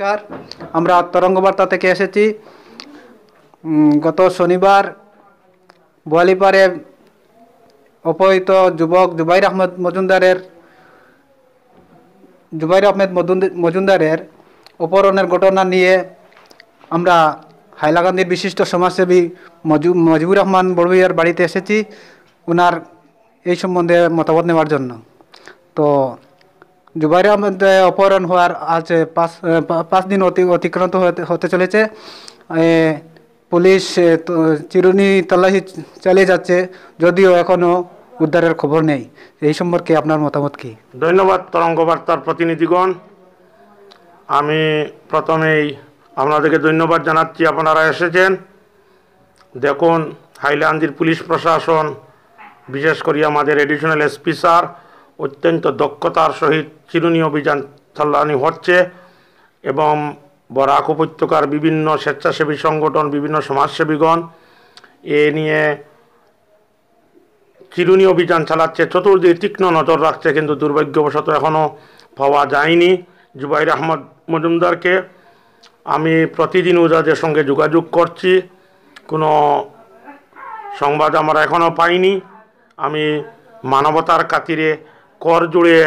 নমস্কার। আমরা তরঙ্গবার্তা থেকে এসেছি। গত শনিবার বোয়ালিপাড়ে অপহৃত যুবক জুবাইর আহমদ মজুমদারের জুবাইর আহমেদ মজুমদ- মজুমদারের অপহরণের ঘটনা নিয়ে আমরা হাইলাকান্দির বিশিষ্ট সমাজসেবী মজু মজিবুর রহমান বড়ভূইয়ার বাড়িতে এসেছি। ওনার এই সম্বন্ধে মতামত নেওয়ার জন্য। তো জুবাইর আহমেদ অপহরণ হওয়ার আজ পাঁচ পাঁচ দিন অতি, অতিক্রান্ত হতে হতে চলেছে। পুলিশ চিরুনি তল্লাশি চালিয়ে যাচ্ছে, যদিও এখনও উদ্ধারের খবর নেই। এই সম্পর্কে আপনার মতামত কি? ধন্যবাদ তরঙ্গ বার্তার প্রতিনিধিগণ। আমি প্রথমেই আপনাদেরকে ধন্যবাদ জানাচ্ছি, আপনারা এসেছেন। দেখুন, হাইলান্দির পুলিশ প্রশাসন, বিশেষ করে আমাদের এডিশনাল এসপি স্যার অত্যন্ত দক্ষতার সহিত চিরুনি অভিযান চালানি হচ্ছে এবং বরাক উপত্যকার বিভিন্ন স্বেচ্ছাসেবী সংগঠন, বিভিন্ন সমাজসেবীগণ এ নিয়ে চিরুনি অভিযান চালাচ্ছে। চতুর্দিকে তীক্ষ্ণ নজর রাখছে কিন্তু দুর্ভাগ্যবশত এখনও পাওয়া যায়নি। জুবাইর আহমদ মজুমদারকে আমি প্রতিদিন ওদের সঙ্গে যোগাযোগ করছি। কোনো সংবাদ আমরা এখনও পাইনি। আমি মানবতার খাতিরে কর জুড়ে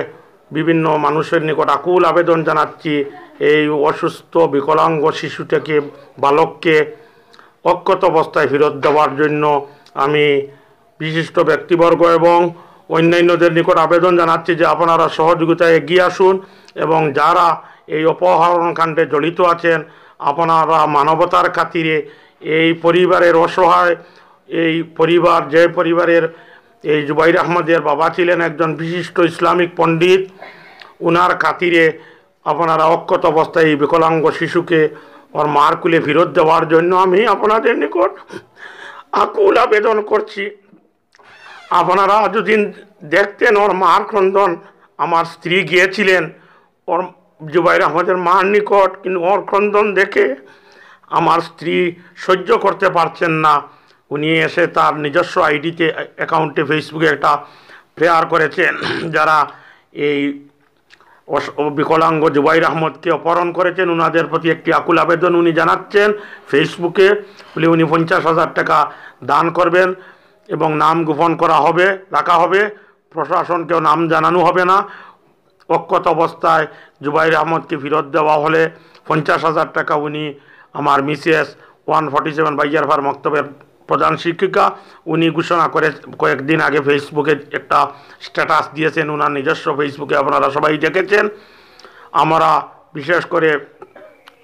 বিভিন্ন মানুষের নিকট আকুল আবেদন জানাচ্ছি। এই অসুস্থ, বিকলাঙ্গ শিশুটাকে, বালককে অক্ষত অবস্থায় ফেরত দেওয়ার জন্য আমি বিশিষ্ট ব্যক্তিবর্গ এবং অন্যান্যদের নিকট আবেদন জানাচ্ছি যে আপনারা সহযোগিতায় এগিয়ে আসুন এবং যারা এই অপহরণ কাণ্ডে জড়িত আছেন, আপনারা মানবতার খাতিরে এই পরিবারের অসহায়, এই পরিবার, যে পরিবারের এই জুবাইর আহমদের বাবা ছিলেন একজন বিশিষ্ট ইসলামিক পণ্ডিত। উনার খাতিরে আপনারা অক্ষত অবস্থায় এই বিকলাঙ্গ শিশুকে ওর মার কুলে ফেরত দেওয়ার জন্য আমি আপনাদের নিকট আকুল আবেদন করছি। আপনারা যদি দেখতেন ওর মার ক্রন্দন, আমার স্ত্রী গিয়েছিলেন ওর জুবাইর আহমদের মার নিকট, কিন্তু ওর ক্রন্দন দেখে আমার স্ত্রী সহ্য করতে পারছেন না। উনি এসে তার নিজস্ব আইডিতে অ্যাকাউন্টে ফেসবুকে একটা প্রেয়ার করেছেন, যারা এই বিকলাঙ্গ জুবাইর আহমদকে অপহরণ করেছেন। ওনাদের প্রতি একটি আকুল আবেদন উনি জানাচ্ছেন। ফেসবুকে বলে উনি পঞ্চাশ হাজার টাকা দান করবেন এবং নাম গোপন করা হবে, রাখা হবে। প্রশাসনকেও নাম জানানো হবে না। অক্ষত অবস্থায় জুবাইর আহমদকে ফেরত দেওয়া হলে পঞ্চাশ হাজার টাকা উনি আমার মিসেস ওয়ান ফর্টি সেভেন বাইজার ফার মক্তবের প্রধান শিক্ষিকা। উনি ঘোষণা করে কয়েকদিন আগে ফেসবুকে একটা স্ট্যাটাস দিয়েছেন ওনার নিজস্ব ফেসবুকে। আপনারা সবাই দেখেছেন। আমরা বিশেষ করে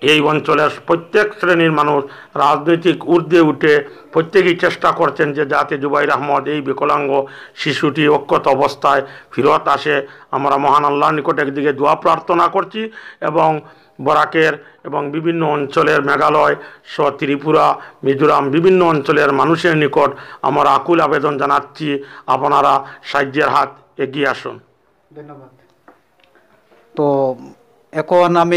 এই অঞ্চলের প্রত্যেক শ্রেণির মানুষ রাজনৈতিক ঊর্ধ্বে উঠে প্রত্যেকেই চেষ্টা করছেন যে যাতে জুবাইর আহমদ এই বিকলাঙ্গ শিশুটি অক্ষত অবস্থায় ফিরত আসে। আমরা মহান আল্লাহ নিকট একদিকে দোয়া প্রার্থনা করছি এবং বরাকের এবং বিভিন্ন অঞ্চলের মেঘালয় সহ ত্রিপুরা মিজোরাম বিভিন্ন অঞ্চলের মানুষের নিকট আমরা আকুল আবেদন জানাচ্ছি। আপনারা সাহায্যের হাত এগিয়ে আসুন। ধন্যবাদ। তো এখন আম,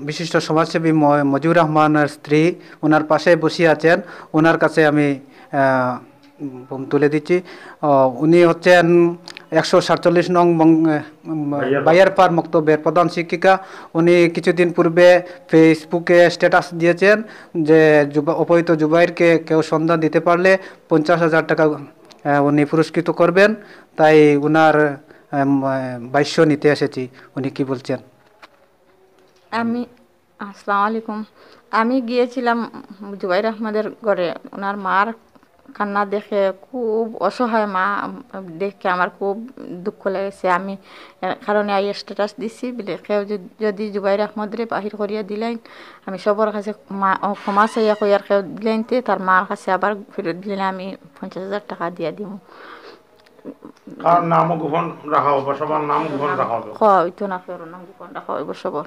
বিশিষ্ট সমাজসেবী ম- মজিবুর রহমানের স্ত্রী ওনার পাশে বসে আছেন। ওনার কাছে আমি তুলে দিচ্ছি। উনি হচ্ছেন একশো সাতচল্লিশ নং বাইয়ারপার মক্তবের প্রধান শিক্ষিকা। উনি কিছুদিন পূর্বে ফেসবুকে স্ট্যাটাস দিয়েছেন যে অপহৃত জুবাইরকে কেউ সন্ধান দিতে পারলে পঞ্চাশ হাজার টাকা উনি পুরস্কৃত করবেন। তাই উনার ভাষ্য নিতে এসেছি। উনি কি বলছেন? আমি আসসালামু আলাইকুম। আমি গিয়েছিলাম জুবাইর আহমদের ঘরে। ওনার মার কান্না দেখে খুব অসহায় মা দেখে আমার খুব দুঃখ লেগেছে। আমি কারণে আই স্ট্যাটাস দিছি বলে কেউ যদি- জুবাইর আহমদরে বাহির করিয়া দিলেন আমি সবার কাছে মা ক্ষমা চাইয়া কইয়ার কেউ দিলেন তে তার মার কাছে আবার ফেরত দিলে আমি পঞ্চাশ হাজার টাকা দিয়া দিব কার নাম গোপন রাখা হবে সবার নাম গোপন রাখা হবে খ হইতো না কেউ নাম গোপন রাখা হইব সবর।